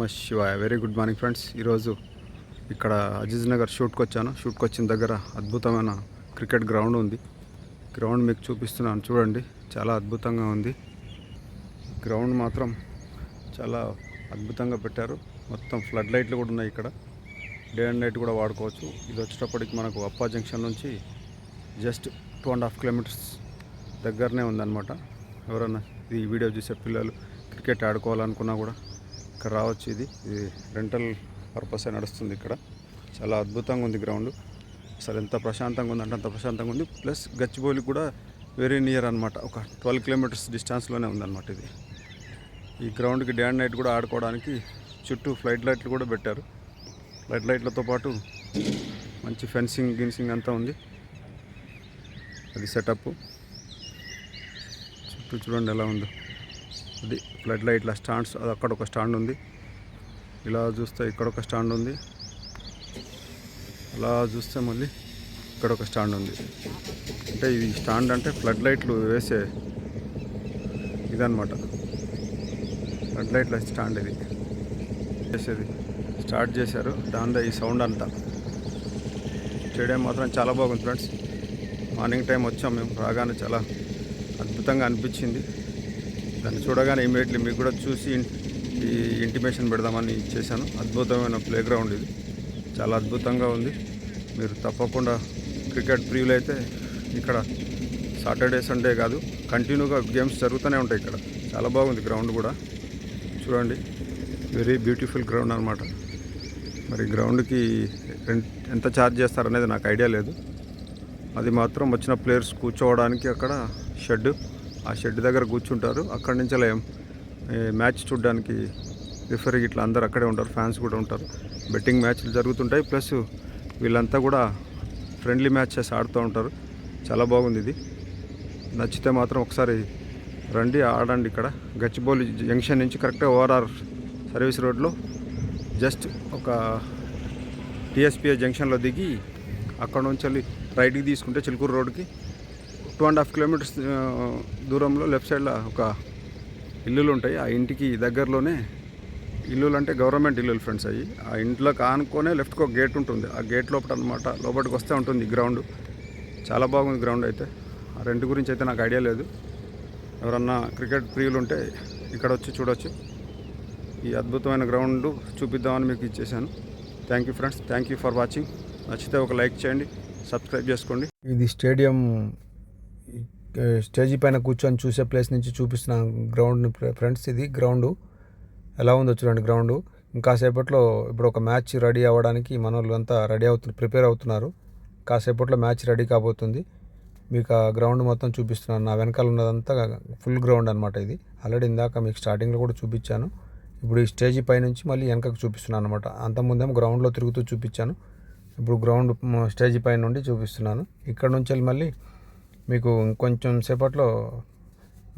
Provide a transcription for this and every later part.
నమ శివాయ. Very good morning friends ఈరోజు ఇక్కడ అజీజ్ నగర్ షూట్కి వచ్చాను. షూట్కి వచ్చిన దగ్గర అద్భుతమైన క్రికెట్ గ్రౌండ్ ఉంది. గ్రౌండ్ మీకు చూపిస్తున్నాను. చూడండి చాలా అద్భుతంగా ఉంది. గ్రౌండ్ మాత్రం చాలా అద్భుతంగా పెట్టారు. మొత్తం ఫ్లడ్ లైట్లు కూడా ఉన్నాయి ఇక్కడ. డే అండ్ నైట్ కూడా వాడుకోవచ్చు. ఇది వచ్చేటప్పటికి మనకు అప్పా జంక్షన్ నుంచి just two and half kilometres దగ్గరనే ఉందన్నమాట. ఎవరన్నా ఈ వీడియో చూసే పిల్లలు క్రికెట్ ఆడుకోవాలనుకున్నా కూడా ఇక్కడ రావచ్చు ఇది. ఇది రెంటల్ పర్పస్ నడుస్తుంది ఇక్కడ. చాలా అద్భుతంగా ఉంది గ్రౌండ్. అసలు ఎంత ప్రశాంతంగా ఉందంటే అంత ప్రశాంతంగా ఉంది. ప్లస్ గచ్చిబౌలి కూడా వెరీ నియర్ అనమాట ఒక ట్వెల్వ్ కిలోమీటర్స్ డిస్టెన్స్లోనే ఉందన్నమాట ఇది. ఈ గ్రౌండ్కి డే అండ్ నైట్ కూడా ఆడుకోవడానికి చుట్టూ ఫ్లైట్ లైట్లు కూడా పెట్టారు. ఫ్లైట్ లైట్లతో పాటు మంచి ఫెన్సింగ్ గిన్సింగ్ అంతా ఉంది. అది సెటప్ చుట్టూ చూడండి ఎలా ఉందో. అది ఫ్లడ్ లైట్ల స్టాండ్స్ అది అక్కడ ఒక స్టాండ్ ఉంది. ఇలా చూస్తే ఇక్కడ ఒక స్టాండ్ ఉంది. అలా చూస్తే మళ్ళీ ఇక్కడ ఒక స్టాండ్ ఉంది. అంటే ఇది స్టాండ్ అంటే ఫ్లడ్ లైట్లు వేసే ఇదనమాట ఫ్లడ్ లైట్ల స్టాండ్ ఇది. వేసేది. స్టార్ట్ చేశారు. దానిలో ఈ సౌండ్ అంతా. స్టేడియం మాత్రం చాలా బాగుంది ఫ్రెండ్స్. మార్నింగ్ టైం వచ్చాం మేము. రాగానే చాలా అద్భుతంగా అనిపించింది. దాన్ని చూడగానే ఇమీడియట్లీ మీకు కూడా చూసి ఈ ఇంటిమేషన్ పెడదామని చేశాను. అద్భుతమైన ప్లే గ్రౌండ్ ఇది. చాలా అద్భుతంగా ఉంది. మీరు తప్పకుండా క్రికెట్ ప్రియులు అయితే ఇక్కడ సాటర్డే సండే కాదు కంటిన్యూగా గేమ్స్ జరుగుతూనే ఉంటాయి ఇక్కడ. చాలా బాగుంది గ్రౌండ్ కూడా. చూడండి. వెరీ బ్యూటిఫుల్ గ్రౌండ్ అనమాట మరి గ్రౌండ్కి ఎంత ఛార్జ్ చేస్తారనేది నాకు ఐడియా లేదు. అది మాత్రం వచ్చిన ప్లేయర్స్ కూర్చోవడానికి అక్కడ షెడ్ ఆ షెడ్ దగ్గర కూర్చుంటారు. అక్కడి నుంచి అలా మ్యాచ్ చూడడానికి రిఫరీ ఇట్లా అందరు అక్కడే ఉంటారు ఫ్యాన్స్ కూడా ఉంటారు. బెట్టింగ్ మ్యాచ్లు జరుగుతుంటాయి. ప్లస్ వీళ్ళంతా కూడా ఫ్రెండ్లీ మ్యాచెస్ ఆడుతూ ఉంటారు. చాలా బాగుంది ఇది. నచ్చితే మాత్రం ఒకసారి రండి ఆడండి ఇక్కడ. గచ్చిబౌలి జంక్షన్ నుంచి కరెక్ట్గా ఓఆర్ఆర్ సర్వీస్ రోడ్లో జస్ట్ ఒక టీఎస్పీఏ జంక్షన్లో దిగి అక్కడ నుంచి వెళ్ళి రైట్కి తీసుకుంటే చిలుకూరు రోడ్కి టూ అండ్ హాఫ్ కిలోమీటర్స్ దూరంలో లెఫ్ట్ సైడ్లో ఒక ఇల్లులు ఉంటాయి ఆ ఇంటికి దగ్గరలోనే ఇల్లులు అంటే గవర్నమెంట్ ఇల్లులు ఫ్రెండ్స్ అయ్యి. ఆ ఇంట్లో కానుకొనే లెఫ్ట్కి ఒక గేట్ ఉంటుంది. ఆ గేట్ లోపల అనమాట లోపలికి వస్తే ఉంటుంది గ్రౌండ్. చాలా బాగుంది గ్రౌండ్ అయితే. ఆ రెంట్ గురించి అయితే నాకు ఐడియా లేదు. ఎవరన్నా క్రికెట్ ప్రియులు ఉంటే ఇక్కడ వచ్చి చూడొచ్చు. ఈ అద్భుతమైన గ్రౌండ్ చూపిద్దామని మీకు ఇచ్చేసాను thank you friends. Thank you for watching. నచ్చితే ఒక లైక్ చేయండి. సబ్స్క్రైబ్ చేసుకోండి. ఇది స్టేడియం స్టేజీ పైన కూర్చొని చూసే ప్లేస్ నుంచి చూపిస్తున్న గ్రౌండ్ ఫ్రెండ్స్ ఇది గ్రౌండ్. ఎలా ఉందో చూడండి గ్రౌండ్. ఇంకాసేపట్లో ఇప్పుడు ఒక మ్యాచ్ రెడీ అవ్వడానికి మన వాళ్ళు అంతా రెడీ అవుతున్నారు ప్రిపేర్ అవుతున్నారు. కాసేపట్లో మ్యాచ్ రెడీ కాబోతుంది. మీకు ఆ గ్రౌండ్ మొత్తం చూపిస్తున్నాను. నా వెనకాల ఉన్నదంతా ఫుల్ గ్రౌండ్ అనమాట ఇది. ఆల్రెడీ ఇందాక మీకు స్టార్టింగ్లో కూడా చూపించాను. ఇప్పుడు ఈ స్టేజ్ పై నుంచి మళ్ళీ వెనకకు చూపిస్తున్నాను అనమాట అంతకుముందేమో గ్రౌండ్లో తిరుగుతూ చూపించాను. ఇప్పుడు గ్రౌండ్ స్టేజ్ స్టేజీ పై నుండి చూపిస్తున్నాను. ఇక్కడ నుంచి వెళ్ళి మళ్ళీ మీకు ఇంకొంచెం సేపట్లో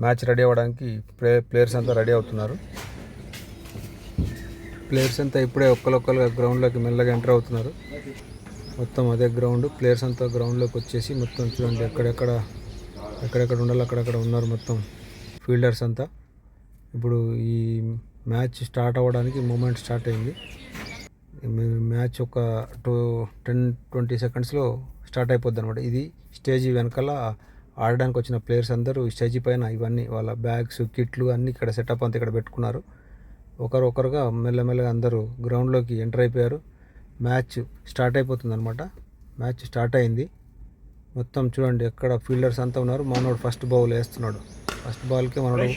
మ్యాచ్ రెడీ అవ్వడానికి ప్లే ప్లేయర్స్ అంతా రెడీ అవుతున్నారు. ప్లేయర్స్ అంతా ఇప్పుడే ఒక్కరొక్కరుగా గ్రౌండ్లోకి మెల్లగా ఎంటర్ అవుతున్నారు. మొత్తం అదే గ్రౌండ్ ప్లేయర్స్ అంతా గ్రౌండ్లోకి వచ్చేసి మొత్తం చూడండి ఎక్కడెక్కడ ఎక్కడెక్కడ ఉండాలో అక్కడక్కడ ఉన్నారు మొత్తం ఫీల్డర్స్ అంతా. ఇప్పుడు ఈ మ్యాచ్ స్టార్ట్ అవ్వడానికి మూమెంట్ స్టార్ట్ అయింది. మ్యాచ్ ఒక టూ టెన్ ట్వంటీ సెకండ్స్లో స్టార్ట్ అయిపోద్ది అనమాట ఇది స్టేజ్ వెనకాల ఆడడానికి వచ్చిన ప్లేయర్స్ అందరూ స్టేజ్ పైన ఇవన్నీ వాళ్ళ బ్యాగ్స్ కిట్లు అన్నీ ఇక్కడ సెటప్ అంతా ఇక్కడ పెట్టుకున్నారు. ఒకరు ఒకరుగా మెల్లమెల్లగా అందరూ గ్రౌండ్లోకి ఎంటర్ అయిపోయారు. మ్యాచ్ స్టార్ట్ అయిపోతుంది అనమాట మ్యాచ్ స్టార్ట్ అయింది. మొత్తం చూడండి ఎక్కడ ఫీల్డర్స్ అంతా ఉన్నారు. మనోడు ఫస్ట్ బౌల్ వేస్తున్నాడు. ఫస్ట్ బాల్కి మనోడు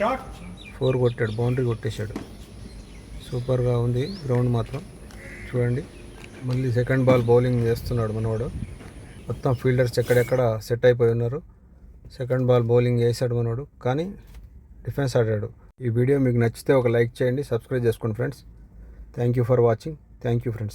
ఫోర్ కొట్టాడు బౌండరీ కొట్టేశాడు. సూపర్గా ఉంది గ్రౌండ్ మాత్రం. చూడండి మళ్ళీ సెకండ్ బాల్ బౌలింగ్ వేస్తున్నాడు మనోడు. మొత్తం ఫీల్డర్స్ ఎక్కడెక్కడ సెట్ అయిపోయి ఉన్నారు. సెకండ్ బాల్ బౌలింగ్ వేసాడు మనోడు కానీ డిఫెన్స్ ఆడాడు. ఈ వీడియో మీకు నచ్చితే ఒక లైక్ చేయండి సబ్స్క్రైబ్ చేసుకోండి friends thank you for watching thank you friends